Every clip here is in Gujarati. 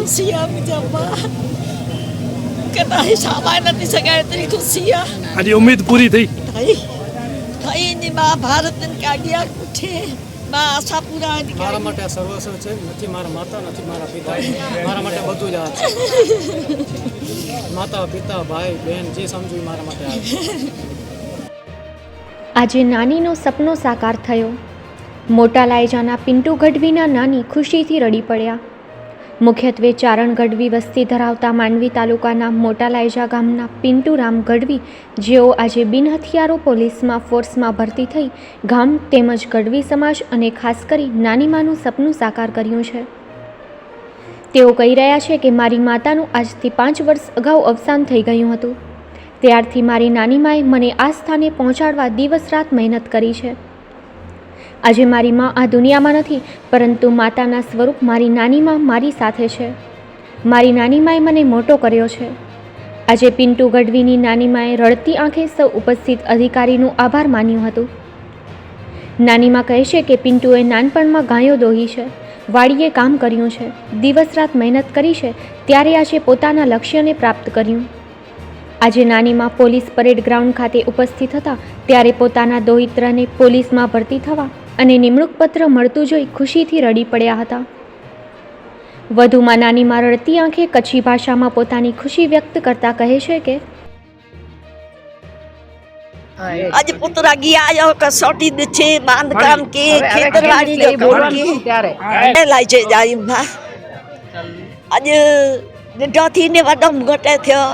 ખુશી આ બીજામાં કદાચ સામાન નથી શકાય તેની ખુશી આ આજે ઉમ્મીદ પૂરી થઈ. થઈ. થઈ ની મા ભારતને કાઢ્યા ઉઠે મા આશાપુરા મારા માટે આ સર્વસ્વ છે. નથી મારા માતા નથી મારા પિતા મારા માટે બધું જ આ છે. માતા પિતા ભાઈ બહેન જે સમજુ એ મારા માટે આ આજે નાનીનો સપનો સાકાર થયો. મોટા લાયજાના પિન્ટુ ગઢવીના નાની ખુશીથી રડી પડ્યા. મુખ્યત્વે ચારણ ગઢવી વસ્તી ધરાવતા માંડવી તાલુકાના મોટા લાયજા ગામના પિન્ટુરામ ગઢવી, જેઓ આજે બિનહથિયારો પોલીસમાં ફોર્સમાં ભરતી થઈ ગામ તેમજ ગઢવી સમાજ અને ખાસ કરી નાનીમાનું સપનું સાકાર કર્યું છે. તેઓ કહી રહ્યા છે કે મારી માતાનું આજથી પાંચ વર્ષ અગાઉ અવસાન થઈ ગયું હતું. ત્યારથી મારી નાનીમાએ મને આ સ્થાને પહોંચાડવા દિવસ રાત મહેનત કરી છે. આજે મારી માં આ દુનિયામાં નથી, પરંતુ માતાના સ્વરૂપ મારી નાનીમાં મારી સાથે છે. મારી નાનીમાએ મને મોટો કર્યો છે. આજે પિન્ટુ ગઢવીની નાનીમાએ રડતી આંખે સૌ ઉપસ્થિત અધિકારીનું આભાર માન્યું હતું. નાનીમાં કહે છે કે પિન્ટુએ નાનપણમાં ગાયો દોહી છે, વાડીએ કામ કર્યું છે, દિવસ રાત મહેનત કરી છે, ત્યારે આજે પોતાના લક્ષ્યને પ્રાપ્ત કર્યું. આજે નાનીમાં પોલીસ પરેડ ગ્રાઉન્ડ ખાતે ઉપસ્થિત હતા, ત્યારે પોતાના દોહિત્રને પોલીસમાં ભરતી થવા અને નિમણૂક પત્ર મળતું જોઈ ખુશીથી રડી પડ્યા હતા. વધુમાં નાનીમાં રડતી આંખે કચ્છી ભાષામાં પોતાની ખુશી વ્યક્ત કરતા કહે છે કે આજે પુતરા ગયા આયો કસોટી દે છે બાંધકામ કે ખેતરવાડી જો કામ કે. લઈ છે જાય માં આજે ગઢથી ને વડમ ઘટે થયો.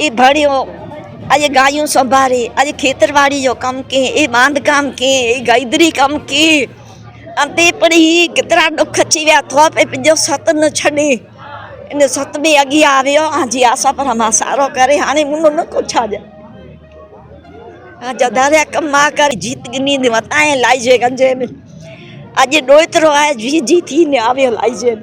એ ભણ્યો આજે ગાયું સંભાળે આજે ખેતરવાડી જો કામ કે એ બાંધકામ કે એ ગાયદરી કામ કે અંતે પણ એ કેતરા દુઃખ અચી વિયા થો પે બીજો સત ન છડે એને સત બી અગી આવ્યો હાજી આશા પર હમા સારો કરે હાणे મુંડો ન કોછા જાય આ જધારે કમા કર જીત ગની ને વતાએ લાઈ છે ગંજે में। આજે ડોયતરો આ જી જી થી ને આવ્યો લાઈ છે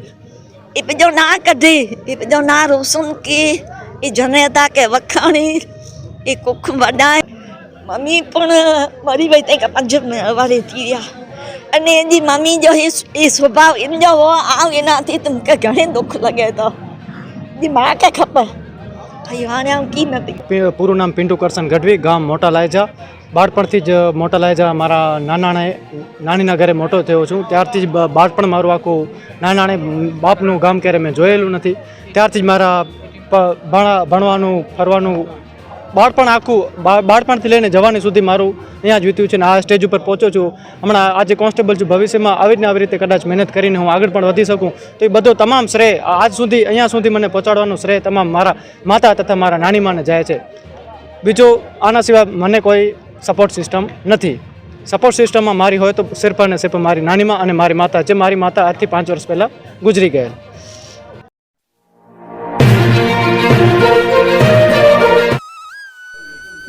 એ પેજો ના કઢે એ પેજો ના રોશન કે એ જનેતા કે વખાણી એ કુખ વડાય મમ્મી, પણ મરી ભાઈ તઈ પંજ વારે થઈ રહ્યા અને એની મમ્મી જો એ સ્વભાવ એમ જો આવ એનાથી તમકે ઘણે દુઃખ લાગે તો. એ માં કે ખબર ભાઈ આમ કી નથી પૂરું નામ પિન્ટુ કરશન ગઢવી, ગામ મોટા લાયજા. બાળપણથી જ મોટા લાયજા મારા નાનાણે નાનીના ઘરે મોટો થયો છું. ત્યારથી જ બાળપણ મારું આખું નાનાણે બાપનું ગામ ક્યારે મેં જોયેલું નથી. ત્યારથી જ મારા ભણવાનું, ફરવાનું બાળપણ આખું બાળપણથી લઈને જવાની સુધી મારું અહીંયા જ વીત્યું છે ને આ સ્ટેજ ઉપર પહોંચ્યો છું. હમણાં આજે કોન્સ્ટેબલ છું, ભવિષ્યમાં આવી ને આવી રીતે કદાચ મહેનત કરીને હું આગળ પણ વધી શકું. તો એ બધો તમામ શ્રેય આજ સુધી, અહીંયા સુધી મને પહોંચાડવાનું શ્રેય તમામ મારા માતા તથા મારા નાનીમાને જાય છે. બીજું, આના સિવાય મને કોઈ સપોર્ટ સિસ્ટમ નથી. સપોર્ટ સિસ્ટમમાં મારી હોય તો સિર્ફ અને સિર્ફ મારી નાનીમાં અને મારી માતા, જે મારી માતા આજથી પાંચ વર્ષ પહેલાં ગુજરી ગયેલ.